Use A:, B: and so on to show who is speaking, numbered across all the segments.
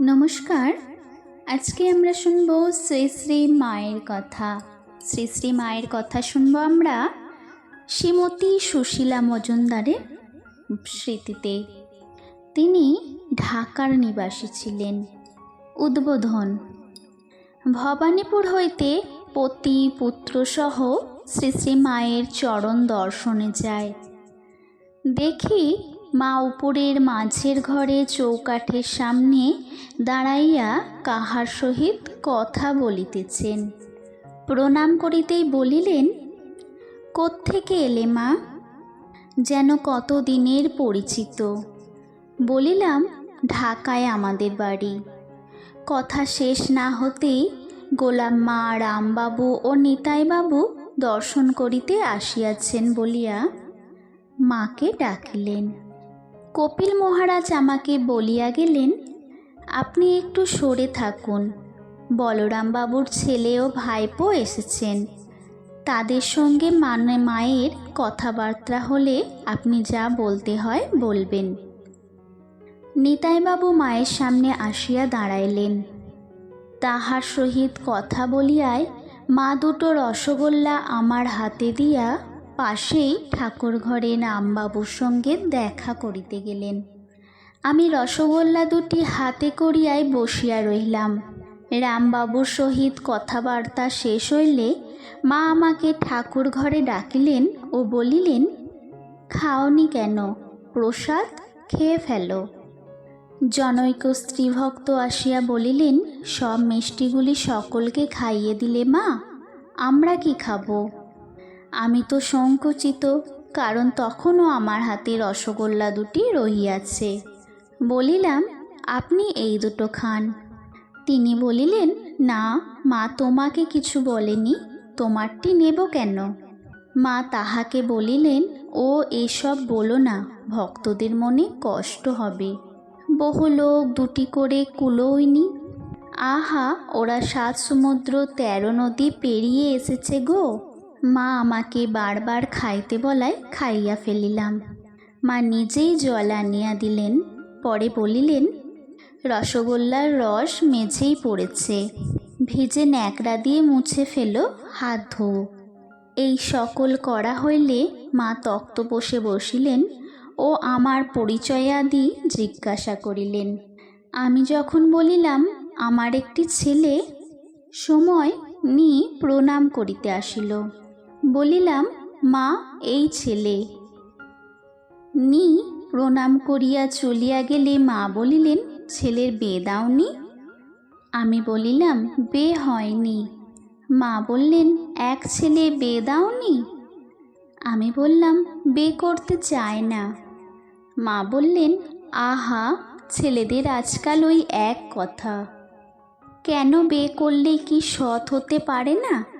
A: নমস্কার। আজকে আমরা শুনব শ্রী শ্রী মায়ের কথা। শ্রী শ্রী মায়ের কথা শুনব আমরা শ্রীমতী সুশীলা মজুমদারের স্মৃতিতে। তিনি ঢাকার নিবাসী ছিলেন। উদ্বোধন। ভবানীপুর হইতে পতি পুত্রসহ শ্রী শ্রী মায়ের চরণ দর্শনে যায়। দেখি মা উপরের মাঝের ঘরে চৌকাঠের সামনে দাঁড়াইয়া কাহার সহিত কথা বলিতেছেন। প্রণাম করিতেই বলিলেন, কোত্থেকে এলে মা? যেন কত দিনের পরিচিত। বলিলাম, ঢাকায় আমাদের বাড়ি। কথা শেষ না হতেই গোলাম মা রামবাবু ও নিতাইবাবু দর্শন করিতে আসিয়াছেন বলিয়া মাকে ডাকিলেন। কপিল মহারাজ আমাকে বলিয়া গেলেন, আপনি একটু সরে থাকুন। বলরামবাবুর ছেলে ও ভাইপো এসেছেন। তাদের সঙ্গে মানে মায়ের কথাবার্তা হলে আপনি যা বলতে হয় বলবেন। নিতাইবাবু মায়ের সামনে আসিয়া দাঁড়াইলেন। তাহার সহিত কথা বলিয়ায় মা দুটো রসগোল্লা আমার হাতে দিয়া পাশেই ঠাকুর ঘরে রামবাবুর সঙ্গে দেখা করিতে গেলেন। আমি রসগোল্লা দুটি হাতে করিয়াই বসিয়া রহিলাম। রামবাবুর সহিত কথাবার্তা শেষ হইলে মা আমাকে ঠাকুর ঘরে ডাকিলেন ও বলিলেন, খাওনি কেন? প্রসাদ খেয়ে ফেলো। জনৈক স্ত্রীভক্ত আসিয়া বলিলেন, সব মিষ্টিগুলি সকলকে খাইয়ে দিলে মা, আমরা কি খাব? আমি তো সংকুচিত, কারণ তখনও আমার হাতে রসগোল্লা দুটি রহিয়াছে। বলিলাম, আপনি এই দুটো খান। তিনি বলিলেন, না, মা তোমাকে কিছু বলেনি, তোমারটি নেব কেন? মা তাহাকে বলিলেন, ও এসব বলো না, ভক্তদের মনে কষ্ট হবে। বহু লোক দুটি করে কুলোইনি। আহা, ওরা সাত সমুদ্র তেরো নদী পেরিয়ে এসেছে গো। মা আমাকে বারবার খাইতে বলায় খাইয়া ফেলিলাম। মা নিজেই জল আনিয়া দিলেন, পরে বলিলেন, রসগোল্লার রস মেঝেই পড়েছে, ভিজে ন্যাকড়া দিয়ে মুছে ফেলো, হাত ধো এই সকল করা হইলে মা তক্ত বসে বসিলেন ও আমার পরিচয়াদি জিজ্ঞাসা করিলেন, আমি যখন বলিলাম, আমার একটি ছেলে, সময় নি প্রণাম করিতে আসিল। বলিলাম, মা, এই ছেলে। নি, প্রণাম করিয়া চলিয়া গেলে মা বলিলেন, ছেলের বে দাওনি? আমি বলিলাম, বে হয়নি। মা বললেন, এক ছেলে বে দাওনি? আমি বললাম, বে করতে চায় না। মা বললেন, আহা, ছেলেদের আজকাল ওই এক কথা। কেন বে করলে কি সৎ হতে পারে না?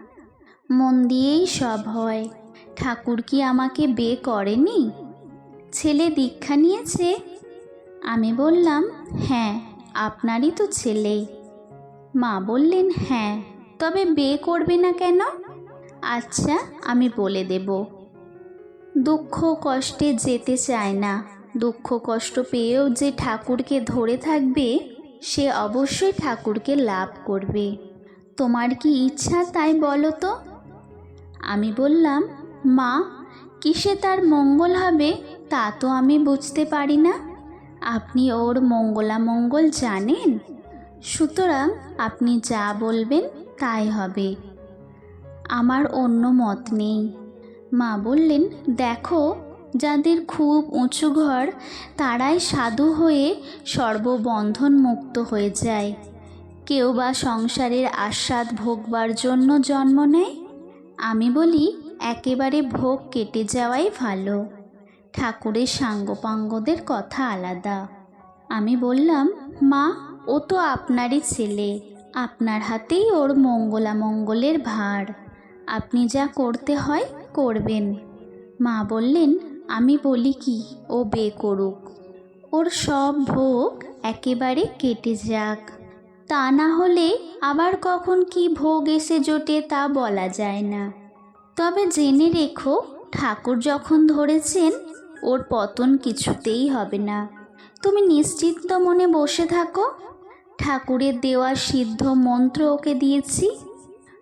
A: মন দিয়েই সব হয়। ঠাকুর কি আমাকে বে করেনি? ছেলে দীক্ষা নিয়েছে? আমি বললাম হ্যাঁ আপনারই তো ছেলে। মা বললেন হ্যাঁ তবে বে করবে না কেন? আচ্ছা আমি বলে দেব। দুঃখ কষ্টে যেতে চায় না। দুঃখ কষ্ট পেয়েও যে ঠাকুরকে ধরে থাকবে, সে অবশ্যই ঠাকুরকে লাভ করবে। তোমার কি ইচ্ছা তাই বলো তো? আমি বললাম, মা, কিসে তার মঙ্গল হবে তা তো আমি বুঝতে পারি না। আপনি ওর মঙ্গলামঙ্গল জানেন? সুতরাং আপনি যা বলবেন তাই হবে। আমার অন্য মত নেই। মা বললেন, দেখো, যাদের খুব উঁচু ঘর, তারাই সাধু হয়ে সর্ববন্ধন মুক্ত হয়ে যায়। কেউ বা সংসারের আস্বাদ ভোগবার জন্য জন্ম নেয় আমি বলি, একেবারে ভোগ কেটে যাওয়াই ভালো। ঠাকুরের সাঙ্গপাঙ্গদের কথা আলাদা। আমি বললাম, মা, ও তো আপনারই ছেলে। আপনার হাতেই ওর মঙ্গলামঙ্গলের ভার। আপনি যা করতে হয়, করবেন। মা বললেন, আমি বলি কি, ও বে করুক। ওর সব ভোগ একেবারে কেটে যাক। তা না হলে আবার কখন কি ভোগ এসে জোটে তা বলা যায় না। তবে জেনে রেখো, ঠাকুর যখন ধরেছেন, ওর পতন কিছুতেই হবে না। তুমি নিশ্চিন্ত মনে বসে থাকো? ঠাকুরের দেওয়া সিদ্ধ মন্ত্র ওকে দিয়েছি।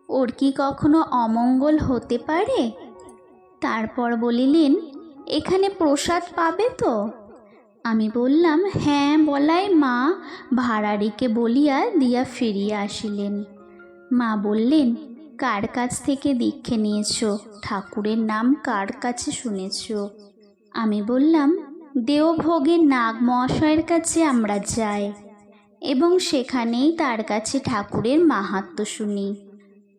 A: ওর কি কখনো অমঙ্গল হতে পারে? তারপর বলিলেন, এখানে প্রসাদ পাবে তো? আমি বললাম হ্যাঁ বলাই মা। ভাড়ারিকে বলিয়া দিয়া ফিরিয়া আসিলেন। মা বললেন, কার কাছ থেকে দীক্ষে নিয়েছো? ঠাকুরের নাম কার কাছে শুনেছ? আমি বললাম, দেওভোগের নাগ মহাশয়ের কাছে আমরা যাই এবং সেখানেই তার কাছে ঠাকুরের মাহাত্ম্য শুনি।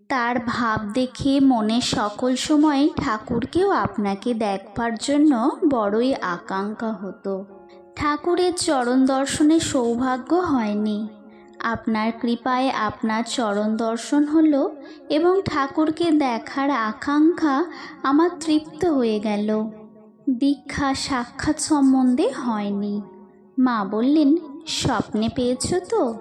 A: তার ভাব দেখে মনে সকল সময় ঠাকুরকেও আপনাকে দেখবার জন্য বড়ই আকাঙ্ক্ষা হতো। ঠাকুরের চরণ দর্শনের সৌভাগ্য হয়নি। আপনার কৃপায় আপনার চরণ দর্শন হলো এবং ঠাকুরকে দেখার আকাঙ্ক্ষা আমার তৃপ্ত হয়ে গেল। দীক্ষা সাক্ষাৎ সম্বন্ধে হয়নি। মা বললেন, স্বপ্নে পেয়েছ তো?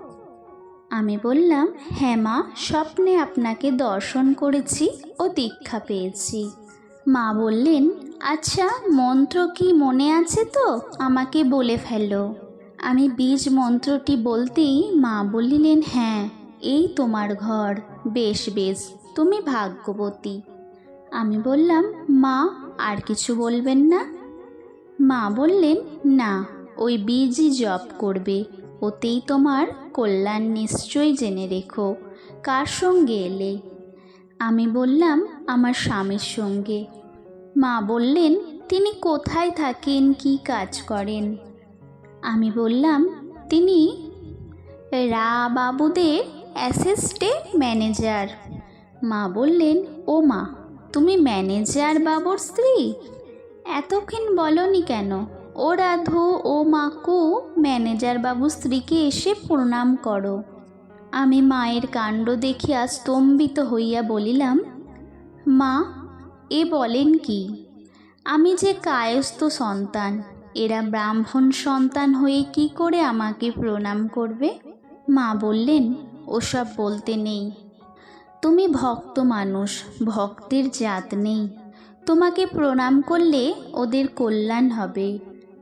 A: আমি বললাম হ্যাঁ মা, স্বপ্নে আপনাকে দর্শন করেছি ও দীক্ষা পেয়েছি। মা বললেন আচ্ছা মন্ত্র কি মনে আছে তো? আমাকে বলে ফেলো। আমি বীজ মন্ত্রটি বলতেই মা বলিলেন হ্যাঁ এই তোমার ঘর। বেশ বেশ, তুমি ভাগ্যবতী। আমি বললাম, মা, আর কিছু বলবেন না? মা বললেন, না, ওই বীজই জপ করবে। ওতেই তোমার কল্যাণ নিশ্চয়ই জেনে রেখো। কার সঙ্গে এলে? আমি বললাম, আমার স্বামীর সঙ্গে। মা বললেন, তিনি কোথায় থাকেন? কি কাজ করেন? আমি বললাম, তিনি রা বাবুদের অ্যাসিস্ট্যান্ট ম্যানেজার। মা বললেন, ও মা, তুমি ম্যানেজার বাবুর স্ত্রী? এতক্ষণ বলনি কেন? ও রাধু, ও মাকু ম্যানেজার বাবু স্ত্রীকে এসে প্রণাম করো। আমি মায়ের কাণ্ড দেখিয়া স্তম্ভিত হইয়া বলিলাম, মা, এ বলেন কি? আমি যে কায়স্থ সন্তান, এরা ব্রাহ্মণ সন্তান হয়ে কি করে আমাকে প্রণাম করবে? মা বললেন, ওসব বলতে নেই। তুমি ভক্ত মানুষ, ভক্তের জাত নেই। তোমাকে প্রণাম করলে ওদের কল্যাণ হবে।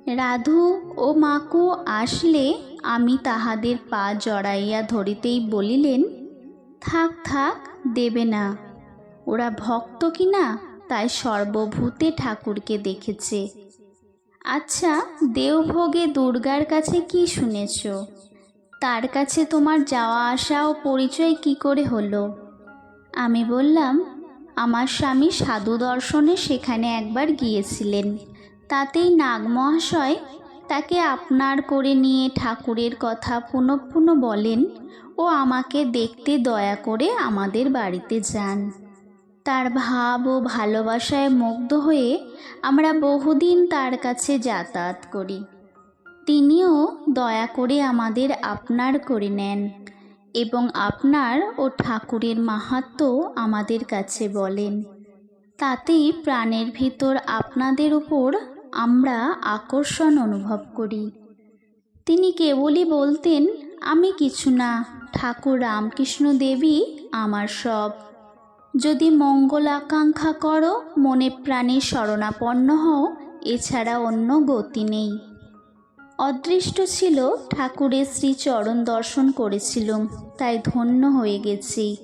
A: রাধু ও মাকু আসলে আমি তাহাদের পা জড়াইয়া ধরিতেই বলিলেন, থাক থাক, দেবে না। ওরা ভক্ত কি না, তাই সর্বভূতে ঠাকুরকে দেখেছে। আচ্ছা দেওভোগে দুর্গার কাছে কি শুনেছ? তার কাছে তোমার যাওয়া আসা ও পরিচয় কি করে হলো? আমি বললাম, আমার স্বামী সাধু দর্শনে সেখানে একবার গিয়েছিলেন। তাতেই নাগ মহাশয় তাকে আপনার করে নিয়ে ঠাকুরের কথা পুনঃ পুনঃ বলেন ও আমাকে দেখতে দয়া করে আমাদের বাড়িতে যান। তার ভাব ও ভালোবাসায় মুগ্ধ হয়ে আমরা বহুদিন তার কাছে যাতায়াত করি। তিনিও দয়া করে আমাদের আপনার করে নেন এবং আপনার ও ঠাকুরের মাহাত্ম্য আমাদের কাছে বলেন। তাতেই প্রাণের ভিতর আপনাদের উপর আমরা আকর্ষণ অনুভব করি। তিনি কেবলই বলতেন, আমি কিছু না, ঠাকুর রামকৃষ্ণ দেবী আমার সব। যদি মঙ্গল আকাঙ্ক্ষা করো, মনে প্রাণে শরণাপন্ন হও, এছাড়া অন্য গতি নেই। অদৃষ্ট ছিল, ঠাকুরের শ্রীচরণ দর্শন করেছিলুম, তাই ধন্য হয়ে গেছি।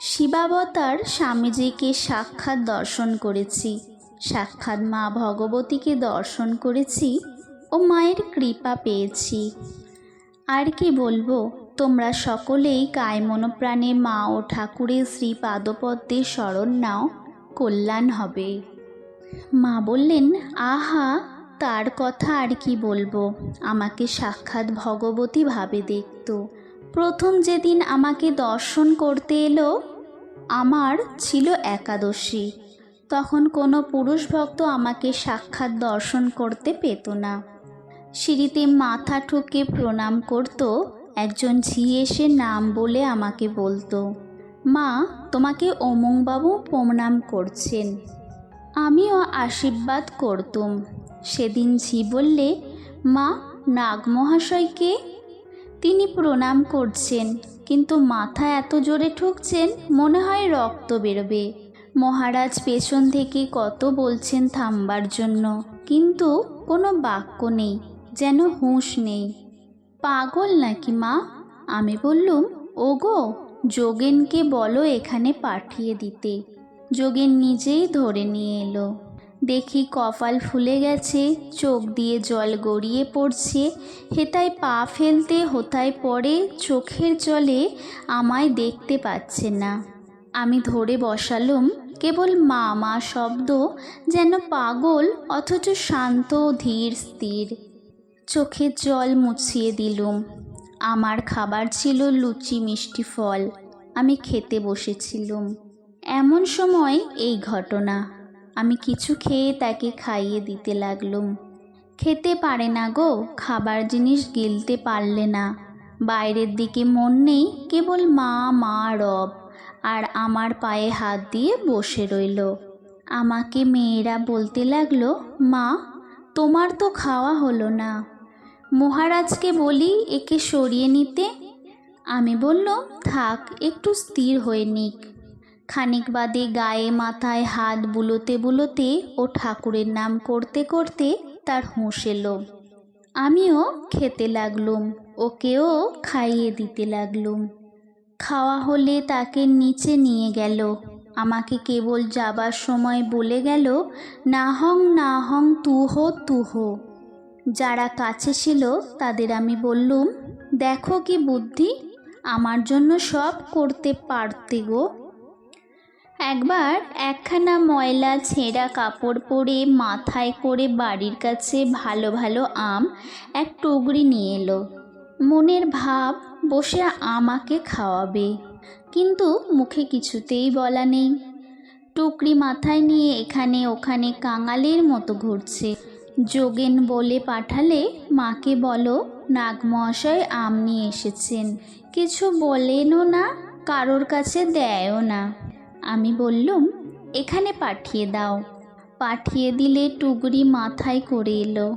A: শিবাবতার স্বামীজিকে সাক্ষাৎ দর্শন করেছি। সাক্ষাৎ মা ভগবতীকে দর্শন করেছি ও মায়ের কৃপা পেয়েছি। আর কি বলব, তোমরা সকলেই কায়মনোপ্রাণে মা ও ঠাকুরের শ্রী পাদপদ্মের শরণ নাও, কল্যাণ হবে। মা বললেন, আহা, তার কথা আর কি বলব? আমাকে সাক্ষাৎ ভগবতী ভাবে দেখত। প্রথম যেদিন আমাকে দর্শন করতে এলো, আমার ছিল একাদশী। তখন কোনো পুরুষ ভক্ত আমাকে সাক্ষাৎ দর্শন করতে পেত না। সিঁড়িতে মাথা ঠুকে প্রণাম করত, একজন ঝি এসে নাম বলে আমাকে বলতো, মা, তোমাকে অমংবাবু প্রণাম করছেন। আমিও আশীর্বাদ করতুম। সেদিন ঝি বললে, মা নাগমহাশয়কে তিনি প্রণাম করছেন, কিন্তু মাথা এত জোরে ঠুকছেন, মনে হয় রক্ত বেরোবে। মহারাজ পেছন থেকে কত বলছেন থামবার জন্য। কিন্তু কোনো বাক্য নেই, যেন হুঁশ নেই। পাগল নাকি মা? আমি বললুম, ওগো, যোগেনকে বলো এখানে পাঠিয়ে দিতে। যোগেন নিজেই ধরে নিয়ে এলো। দেখি কপাল ফুলে গেছে, চোখ দিয়ে জল গড়িয়ে পড়ছে, হেতায় পা ফেলতে হোতায় পড়ে, চোখের জলে আমায় দেখতে পাচ্ছে না। আমি ধরে বসালুম কেবল মা মা শব্দ যেন পাগল অথচ শান্ত, ধীর, স্থির। চোখের জল মুছিয়ে দিলুম। আমার খাবার ছিল লুচি, মিষ্টি ফল। আমি খেতে বসেছিলুম। এমন সময় এই ঘটনা। আমি কিছু খেয়ে তাকে খাইয়ে দিতে লাগলুম। খেতে পারে না গো, খাবার জিনিস গিলতে পারলে না। বাইরের দিকে মন নেই, কেবল মা মা, রব। আর আমার পায়ে হাত দিয়ে বসে রইল। আমাকে মেয়েরা বলতে লাগল, মা, তোমার তো খাওয়া হলো না। মহারাজকে বলি একে সরিয়ে নিতে? আমি বললাম থাক, একটু স্থির হয়ে নিক। খানিক বাদে গায়ে মাথায় হাত বুলোতে বুলোতে ও ঠাকুরের নাম করতে করতে তার হুঁশ এলো। আমিও খেতে লাগলুম, ওকেও খাইয়ে দিতে লাগলুম। খাওয়া হলে তাকে নিচে নিয়ে গেল। আমাকে কেবল যাবার সময় বলে গেল না হং না হং তুহ তুহ। যারা কাছে ছিল তাদের আমি বললুম, দেখো কি বুদ্ধি, আমার জন্য সব করতে পারতে গো। একবার একখানা ময়লা ছেঁড়া কাপড় পরে মাথায় করে বাড়ির কাছে ভালো ভালো আম এক টুকরি নিয়ে এলো। মনের ভাব বসে আমাকে খাওয়াবে। কিন্তু মুখে কিছুতেই বলা নেই। টুকরি মাথায় নিয়ে এখানে ওখানে কাঙালের মতো ঘুরছে। যোগেন বলে পাঠালে, মাকে বলো, নাগমহাশয় আম নিয়ে এসেছেন। কিছু বলেনও না, কারোর কাছে দেয়ও না। আমি বললুম, এখানে পাঠিয়ে দাও। পাঠিয়ে দিলে টুকরি মাথায় করে এলো।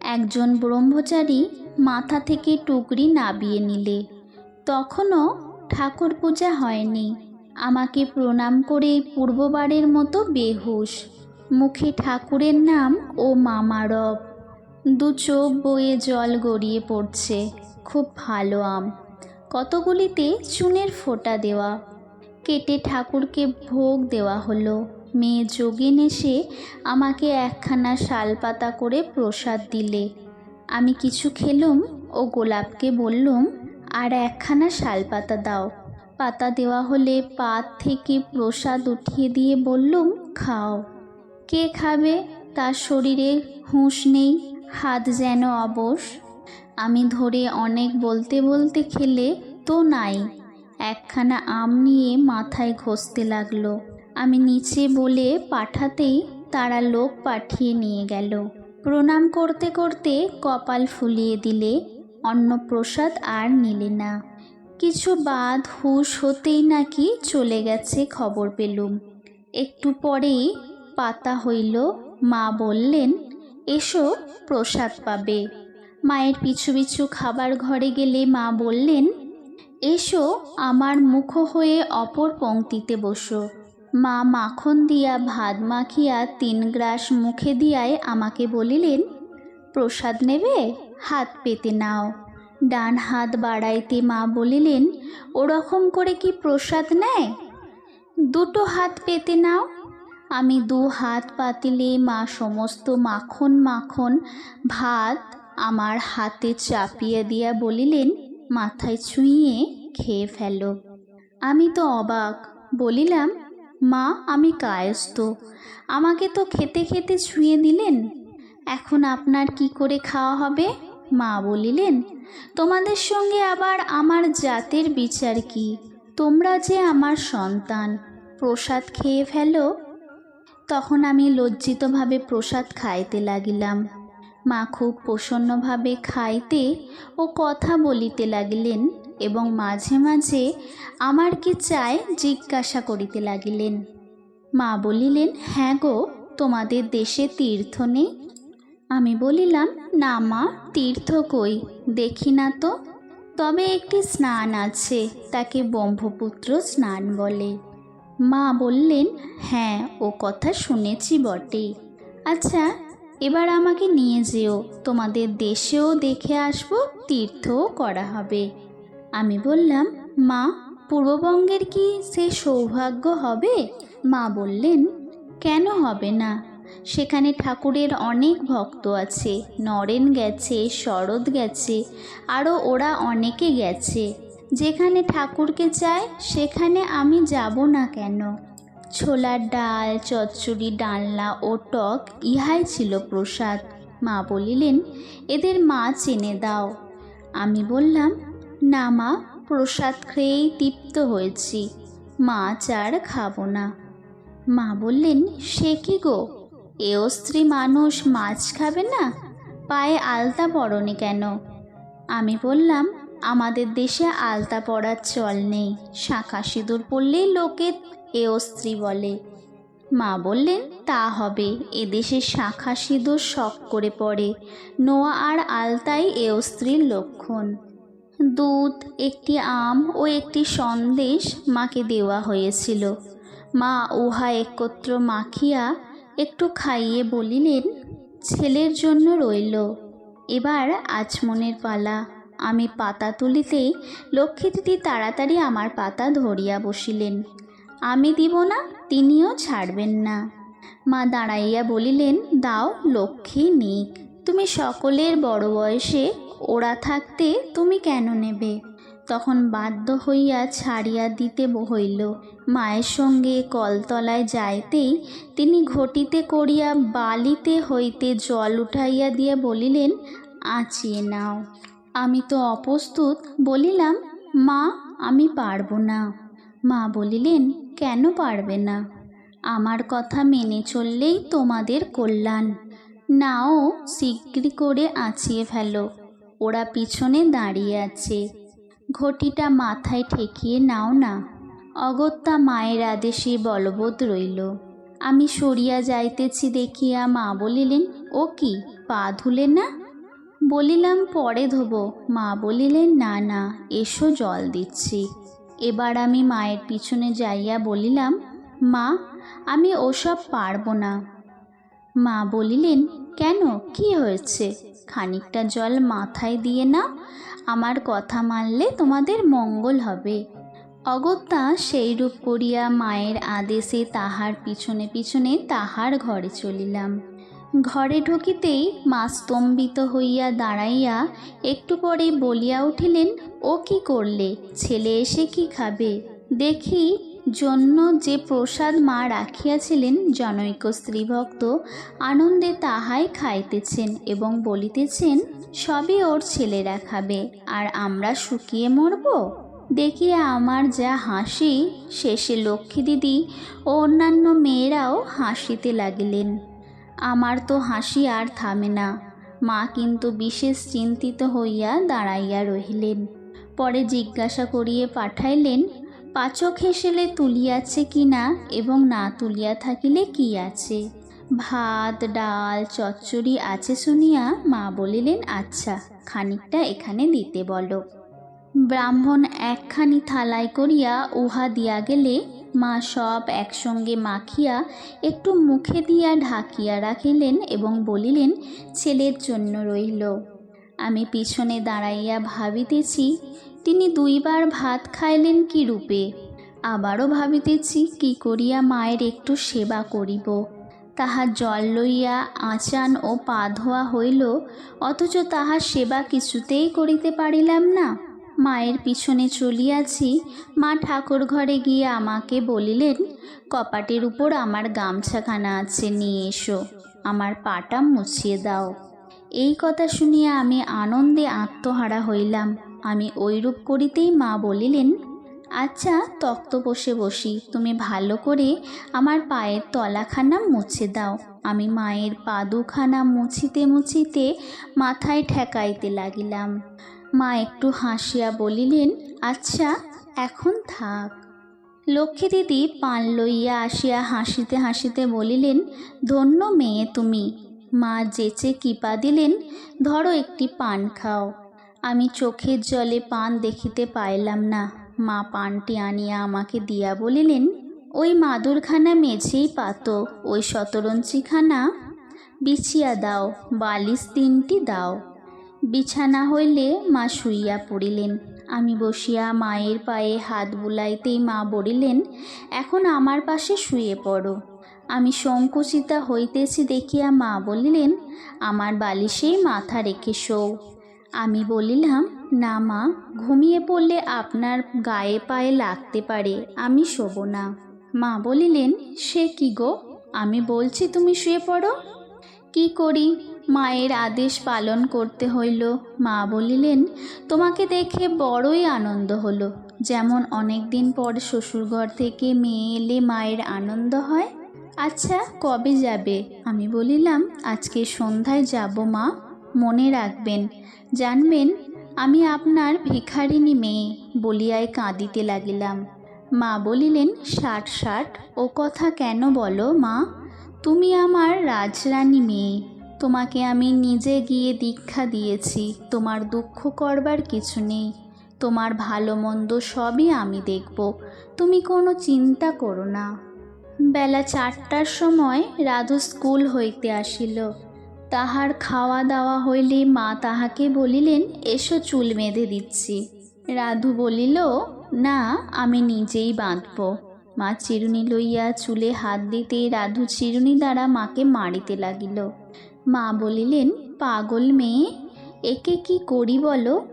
A: একজন ব্রহ্মচারী মাথা থেকে টুকরি নাবিয়ে নিলে। তখনও ঠাকুর পূজা হয়নি। আমাকে প্রণাম করে পূর্ববারের মতো বেহুশ। মুখে ঠাকুরের নাম ও মামারব দু চোখ বয়ে জল গড়িয়ে পড়ছে। খুব ভালো আম। কতগুলিতে চুনের ফোঁটা দেওয়া। কেটে ঠাকুরকে ভোগ দেওয়া হলো। মেয়ে যোগেন এসে আমাকে একখানা শালপাতা করে প্রসাদ দিলে। আমি কিছু খেলুম ও গোলাপকে বললুম, আর একখানা শালপাতা দাও। পাতা দেওয়া হলে পাত থেকে প্রসাদ উঠিয়ে দিয়ে বললুম, খাও। কে খাবে? তার শরীরে হুঁশ নেই, হাত যেন অবশ। আমি ধরে অনেক বলতে বলতে খেলে তো নাই। একখানা আম নিয়ে মাথায় ঘষতে লাগল। আমি নিচে বলে পাঠাতেই তারা লোক পাঠিয়ে নিয়ে গেল। প্রণাম করতে করতে কপাল ফুলিয়ে দিলে, অন্নপ্রসাদ আর নিলে না। কিছু বাদ হুশ হতেই নাকি চলে গেছে খবর পেলুম। একটু পরেই পাতা হইল, মা বললেন, এসো, প্রসাদ পাবে। মায়ের পিছু পিছু খাবার ঘরে গেলে মা বললেন, এসো, আমার মুখ হয়ে অপর পংক্তিতে বসো। মা মাখন দিয়া ভাত মাখিয়া তিন গ্রাস মুখে দিয়ায় আমাকে বলিলেন, প্রসাদ নেবে? হাত পেতে নাও। ডান হাত বাড়াইতে মা বলিলেন, ওরকম করে কি প্রসাদ নেয়? দুটো হাত পেতে নাও। আমি দু হাত পাতিলে মা সমস্ত মাখন মাখন ভাত আমার হাতে চাপিয়ে দিয়া বলিলেন, মাথায় ছুঁয়ে খেয়ে ফেলো। আমি তো অবাক, বলিলাম মা, আমি কায়স্ত আমাকে তো খেতে খেতে ছুঁয়ে দিলেন। এখন আপনার কি করে খাওয়া হবে? মা বলিলেন, তোমাদের সঙ্গে আবার আমার জাতের বিচার কি? তোমরা যে আমার সন্তান, প্রসাদ খেয়ে ফেলো। তখন আমি লজ্জিতভাবে প্রসাদ খাইতে লাগিলাম। মা খুব প্রসন্নভাবে খাইতে ও কথা বলিতে লাগিলেন এবং মাঝে মাঝে আমার কি চায় জিজ্ঞাসা করিতে লাগিলেন। মা বলিলেন হ্যাঁ গো, তোমাদের দেশে তীর্থ নেই? আমি বলিলাম, না মা, তীর্থ কই? দেখি না তো। তবে একটি স্নান আছে, তাকে ব্রহ্মপুত্র স্নান বলে। মা বললেন হ্যাঁ ও কথা শুনেছি বটে। আচ্ছা এবার আমাকে নিয়ে যেও, তোমাদের দেশেও দেখে আসব, তীর্থও করা হবে। আমি বললাম, মা, পূর্ববঙ্গের কি সে সৌভাগ্য হবে? মা বললেন, কেন হবে না? সেখানে ঠাকুরের অনেক ভক্ত আছে, নরেন গেছে, শরৎ গেছে আরও ওরা অনেকে গেছে। যেখানে ঠাকুরকে চায়, সেখানে আমি যাব না কেন? ছোলার ডাল, চচ্চড়ি, ডালনা ও টক ইহাই ছিল প্রসাদ। মা বলিলেন, এদের মা চেনে দাও। আমি বললাম না মা, প্রসাদ খেয়েই তৃপ্ত হয়েছি। মাছ আর খাব না। মা বললেন, সে কি গো? এও স্ত্রী মানুষ মাছ খাবে না? পায়ে আলতা পরনি কেন? আমি বললাম, আমাদের দেশে আলতা পরার চল নেই। শাঁখা সিঁদুর পরলেই লোকে এও স্ত্রী বলে। মা বললেন, তা হবে। এদেশে শাঁখা সিঁদুর শখ করে পড়ে। নোয়া আর আলতাই এও স্ত্রীর লক্ষণ। দুধ, একটি আম ও একটি সন্দেশ মাকে দেওয়া হয়েছিল। মা উহা একত্র মাখিয়া একটু খাইয়ে বলিলেন, ছেলের জন্য রইল। এবার আচমনের পালা। আমি পাতা তুলিতেই লক্ষ্মী দিদি তাড়াতাড়ি আমার পাতা ধরিয়া বসিলেন। আমি দিব না, তিনিও ছাড়বেন না মা দাঁড়াইয়া বলিলেন, দাও, লক্ষ্মী নিক। তুমি সকলের বড় বয়সে ওরা থাকতে তুমি কেন নেবে? তখন বাধ্য হইয়া ছাড়িয়া দিতে হইল। মায়ের সঙ্গে কলতলায় যাইতেই তিনি ঘটিতে করিয়া বালিতে হইতে জল উঠাইয়া দিয়া বলিলেন, আঁচিয়ে নাও। আমি তো অপ্রস্তুত, বলিলাম, মা, আমি পারব না। মা বলিলেন, কেন পারবে না? আমার কথা মেনে চললেই তোমাদের কল্যাণ। নাও শীঘ্রই করে আঁচিয়ে ফেলো। ওরা পিছনে দাঁড়িয়ে আছে। ঘটিটা মাথায় ঠেকিয়ে নাও না। অগত্যা মায়ের আদেশে বলবৎ রইল। আমি সরিয়া যাইতেছি দেখিয়া মা বলিলেন, ও কি, পা ধুলে না? বলিলাম, পরে ধোবো। মা বলিলেন, না না, এসো জল দিচ্ছি। এবার আমি মায়ের পিছনে যাইয়া বলিলাম, মা, আমি ওসব পারব না। মা বলিলেন, কেন? কি হয়েছে? খানিকটা জল মাথায় দিয়ে না আমার কথা মানলে তোমাদের মঙ্গল হবে। অগত্যা সেইরূপ করিয়া মায়ের আদেশে তাহার পিছনে পিছনে তাহার ঘরে চলিলাম। ঘরে ঢুকিতেই মা স্তম্ভিত হইয়া দাঁড়াইয়া একটু পরে বলিয়া উঠিলেন, ও কি করলে? ছেলে এসে কি খাবে? দেখি জন্য যে প্রসাদ মা রাখিয়াছিলেন, জনৈক স্ত্রীভক্ত আনন্দে তাহাই খাইতেছেন এবং বলিতেছেন, সবই ওর ছেলেরা খাবে, আর আমরা শুকিয়ে মরব? দেখিয়া আমার যা হাসি, শেষে লক্ষ্মী দিদি ও অন্যান্য মেয়েরাও হাসিতে লাগিলেন। আমার তো হাসি আর থামে না। মা কিন্তু বিশেষ চিন্তিত হইয়া দাঁড়াইয়া রহিলেন। পরে জিজ্ঞাসা করিয়ে পাঠাইলেন পাচক হেসেলে তুলিয়াছে কি না এবং না তুলিয়া থাকিলে কি আছে? ভাত, ডাল, চচ্চড়ি আছে শুনিয়া মা বলিলেন আচ্ছা খানিকটা এখানে দিতে বলো। ব্রাহ্মণ একখানি থালায় করিয়া উহা দিয়া গেলে মা সব একসঙ্গে মাখিয়া একটু মুখে দিয়া ঢাকিয়া রাখিলেন এবং বলিলেন, ছেলের জন্য রইল। আমি পিছনে দাঁড়াইয়া ভাবিতেছি তিনি দুইবার ভাত খাইলেন কি রূপে? আবারও ভাবিতেছি কি করিয়া মায়ের একটু সেবা করিব। তাহা জল লইয়া, আচান ও পা ধোয়া হইল, অথচ তাহার সেবা কিছুতেই করিতে পারিলাম না। মায়ের পিছনে চলিয়াছি, মা ঠাকুর ঘরে গিয়ে আমাকে বলিলেন, কপাটের উপর আমার গামছাখানা আছে, নিয়ে এসো। আমার পাটা মুছিয়ে দাও। এই কথা শুনিয়া আমি আনন্দে আত্মহারা হইলাম। আমি ওইরূপ করিতেই মা বলিলেন আচ্ছা তক্ত বসে বসি। তুমি ভালো করে আমার পায়ের তলাখানা মুছে দাও। আমি মায়ের পাদুখানা মুছিতে মুছিতে মাথায় ঠেকাইতে লাগিলাম মা একটু হাসিয়া বলিলেন আচ্ছা এখন থাক লক্ষ্মী দিদি পান লইয়া আসিয়া হাসিতে হাসিতে বলিলেন, ধন্য মেয়ে তুমি। মা যেচে কিপা দিলেন, ধরো একটি পান খাও। আমি চোখের জলে পান দেখিতে পাইলাম না। মা পানটি আনিয়া আমাকে দিয়া বলিলেন, ওই মাদুরখানা মেঝেই পাতো, ওই শতরঞ্চিখানা বিছিয়া দাও, বালিশ তিনটি দাও। বিছানা হইলে মা শুইয়া পড়িলেন। আমি বসিয়া মায়ের পায়ে হাত বুলাইতেই মা বলিলেন, এখন আমার পাশে শুয়ে পড়ো। আমি সংকুচিতা হইতেছি দেখিয়া মা বলিলেন, আমার বালিশেই মাথা রেখে শোও আমি বলিলাম, না মা, ঘুমিয়ে পড়লে আপনার গায়ে পায়ে লাগতে পারে, আমি শোবো না। মা বলিলেন, সে কি গো? আমি বলছি তুমি শুয়ে পড়ো? কি করি? মায়ের আদেশ পালন করতে হইল। মা বলিলেন, তোমাকে দেখে বড়ই আনন্দ হলো। যেমন অনেক দিন পর শ্বশুরঘর থেকে মেয়ে এলে মায়ের আনন্দ হয় আচ্ছা কবে যাবে? আমি বলিলাম, আজকে সন্ধ্যায় যাব, মা। মনে রাখবেন। জানবেন, আমি আপনার ভিখারিনী মেয়ে বলিয়ায় কাঁদিতে লাগিলাম। মা বলিলেন, ষাট ষাট, ও কথা কেন বলো, মা? তুমি আমার রাজরানী মেয়ে। তোমাকে আমি নিজে গিয়ে দীক্ষা দিয়েছি। তোমার দুঃখ করবার কিছু নেই। তোমার ভালো মন্দ সবই আমি দেখব। তুমি কোনো চিন্তা করো না। বেলা চারটার সময় রাধু স্কুল হইতে আসিল। তাহার খাওয়া দাওয়া হইলে মা তাহাকে বলিলেন, এসো চুল বেঁধে দিচ্ছি। রাধু বলিল, না, আমি নিজেই বাঁধব। মা চিরুনি লইয়া চুলে হাত দিতে রাধু চিরুনি দ্বারা মাকে মারিতে লাগিল। মা বলিলেন, পাগল মেয়ে, একে কি করি বলো?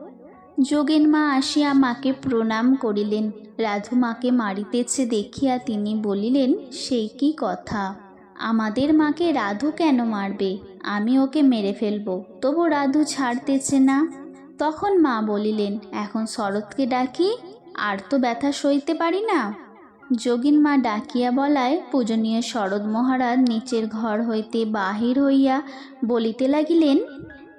A: যোগেন মা আসিয়া মাকে প্রণাম করিলেন। রাধু মাকে মারিতেছে দেখিয়া তিনি বলিলেন, সেই কি কথা? আমাদের মাকে রাধু কেন মারবে? আমি ওকে মেরে ফেলব। তবু রাধু ছাড়তেছে না। তখন মা বলিলেন, এখন শরৎকে ডাকি, আর তো ব্যথা সইতে পারি না? যোগিন মা ডাকিয়া বলায় পূজনীয় শরৎ মহারাজ নিচের ঘর হইতে বাহির হইয়া বলিতে লাগিলেন,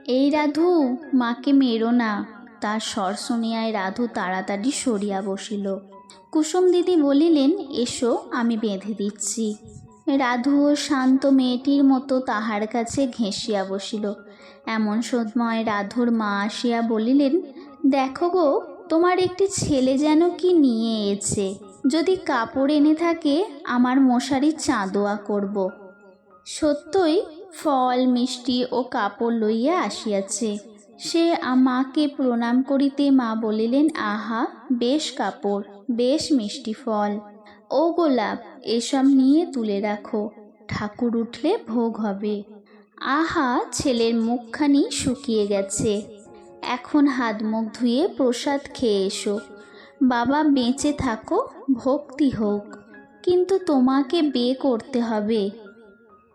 A: এই রাধু, মাকে মেরো না। তার স্বর শুনিয়ায় রাধু তাড়াতাড়ি সরিয়া বসিল। কুসুম দিদি বলিলেন, এসো, আমি বেঁধে দিচ্ছি। রাধু ও শান্ত মেয়েটির মতো তাহার কাছে ঘেঁষিয়া বসিল। এমন সময় রাধুর মা আসিয়া বলিলেন, দেখো গো, তোমার একটি ছেলে যেন কি নিয়ে এসে যদি কাপড় এনে থাকে, আমার মশারির চাঁদোয়া করব। সত্যই ফল, মিষ্টি ও কাপড় লইয়া আসিয়াছে। সে মাকে প্রণাম করিতে মা বলিলেন, আহা, বেশ কাপড়, বেশ মিষ্টি ফল। ও গোলাপ, এসব নিয়ে তুলে রাখো, ঠাকুর উঠলে ভোগ হবে। আহা, ছেলের মুখখানি শুকিয়ে গেছে। এখন হাত মুখ ধুয়ে প্রসাদ খেয়ে এসো। বাবা, বেঁচে থাকো, ভক্তি হোক। কিন্তু তোমাকে বিয়ে করতে হবে।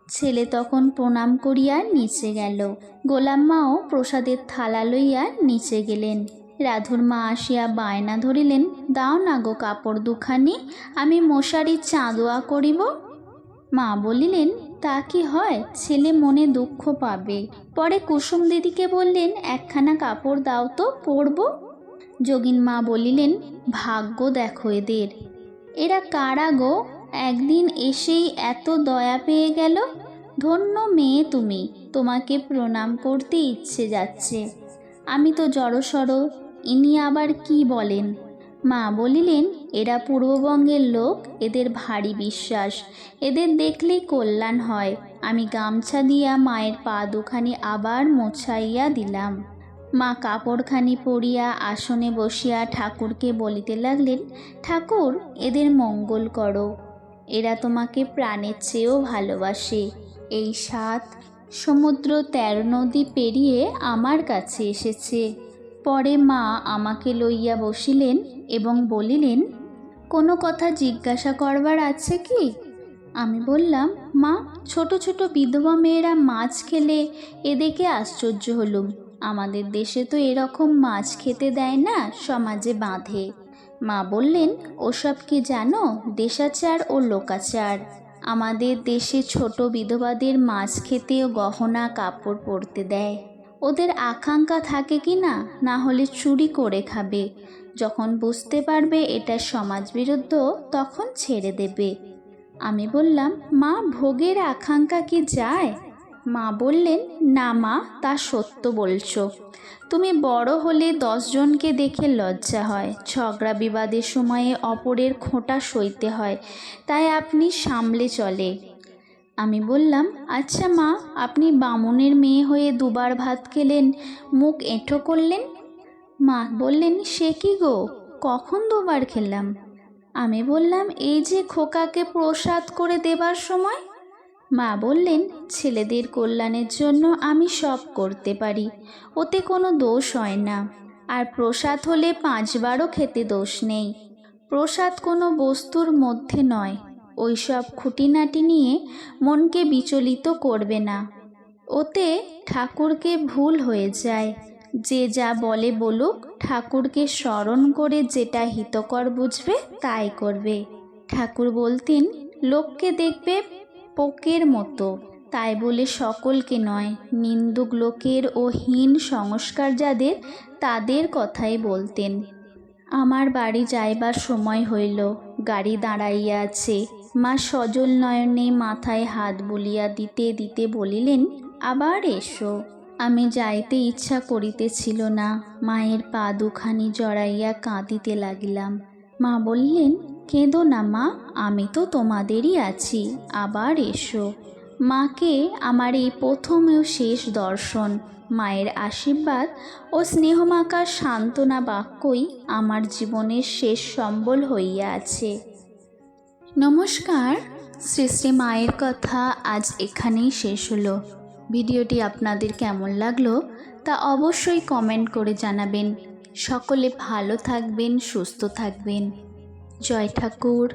A: ছেলে তখন প্রণাম করিয়া নিচে গেল। গোলাম্মাও প্রসাদের থালা লইয়া নিচে গেলেন। রাধুর মা আসিয়া বায়না ধরিলেন, দাও না গো কাপড় দুখানি, আমি মশারির চাঁদোয়া করিব। মা বলিলেন, তা কি হয়, ছেলে মনে দুঃখ পাবে। পরে কুসুম দিদিকে বললেন, একখানা কাপড় দাও তো, পরব। যোগিন মা বলিলেন, ভাগ্য দেখো এদের। এরা কারা গো? একদিন এসেই এত দয়া পেয়ে গেল। ধন্য মেয়ে তুমি, তোমাকে প্রণাম করতে ইচ্ছে যাচ্ছে। আমি তো জড়সড়, ইনি আবার কি বলেন? মা বলিলেন, এরা পূর্ববঙ্গের লোক, এদের ভারী বিশ্বাস, এদের দেখলেই কল্যাণ হয়। আমি গামছা দিয়া মায়ের পা দুখানি আবার মোছাইয়া দিলাম। মা কাপড়খানি পরিয়া আসনে বসিয়া ঠাকুরকে বলিতে লাগলেন, ঠাকুর, এদের মঙ্গল করো। এরা তোমাকে প্রাণের চেয়েও ভালোবাসে। এই সাত সমুদ্র তেরো নদী পেরিয়ে আমার কাছে এসেছে। পরে মা আমাকে লইয়া বসিলেন এবং বলিলেন, কোনো কথা জিজ্ঞাসা করবার আছে কি? আমি বললাম, মা, ছোট ছোট বিধবা মেয়েরা মাছ খেলে এদিকে আশ্চর্য হলুম। আমাদের দেশে তো এরকম মাছ খেতে দেয় না, সমাজে বাঁধে। মা বললেন, ওসব কি জানো? দেশাচার ও লোকাচার। আমাদের দেশে ছোট বিধবাদের মাছ খেতে ও গহনা, কাপড় পরতে দেয়। ওদের আকাঙ্ক্ষা থাকে কি না? না হলে চুরি করে খাবে। যখন বুঝতে পারবে এটা সমাজ বিরুদ্ধ, তখন ছেড়ে দেবে। আমি বললাম, মা, ভোগের আকাঙ্ক্ষা কি যায়? মা বললেন, না মা, তা সত্য বলছো। তুমি বড় হলে দশজনকে দেখে লজ্জা হয়। ঝগড়া বিবাদের সময়ে অপরের খোঁটা সইতে হয়, তাই আপনি সামলে চলে। আমি বললাম আচ্ছা মা, আপনি বামুনের মেয়ে হয়ে দুবার ভাত খেলেন, মুখ এঁঠো করলেন? মা বললেন, সে কি গো? কখন দুবার খেলাম? আমি বললাম, এই যে খোকাকে প্রসাদ করে দেবার সময় মা বললেন, ছেলেদের কল্যাণের জন্য আমি সব করতে পারি, ওতে কোনো দোষ হয় না। আর প্রসাদ হলে পাঁচবারও খেতে দোষ নেই। প্রসাদ কোনো বস্তুর মধ্যে নয়। ওইসব খুঁটিনাটি নিয়ে মনকে বিচলিত করবে না। ওতে ঠাকুরকে ভুল হয়ে যায়। যে যা বলে বলুক, ঠাকুরকে স্মরণ করে যেটা হিতকর বুঝবে, তাই করবে। ঠাকুর বলতেন, লোককে দেখবে পোকের মতো। তাই বলে সকলকে নয়, নিন্দুক লোকের ও হীন সংস্কার যাদের, তাদের কথাই বলতেন। আমার বাড়ি যাইবার সময় হইল, গাড়ি দাঁড়াইয়া আছে। মা সজল নয়নে মাথায় হাত বুলিয়া দিতে দিতে বলিলেন, আবার এসো। আমি যাইতে ইচ্ছা করিতেছিল না। মায়ের পা দুখানি জড়াইয়া কাঁদিতে লাগিলাম। মা বললেন কেঁদো না, মা। আমি তো তোমাদেরই আছি। আবার এসো। মাকে আমার এই প্রথম ও শেষ দর্শন। মায়ের আশীর্বাদ ও স্নেহমাকার সান্ত্বনা বাক্যই আমার জীবনের শেষ সম্বল হইয়া আছে। নমস্কার। শ্রী মায়ের কথা আজ এখানেই শেষ হলো। ভিডিওটি আপনাদের কেমন লাগল তা অবশ্যই কমেন্ট করে জানাবেন। সকলে ভালো থাকবেন, সুস্থ থাকবেন। জয় ঠাকুর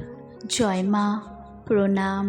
A: জয় মা প্রণাম।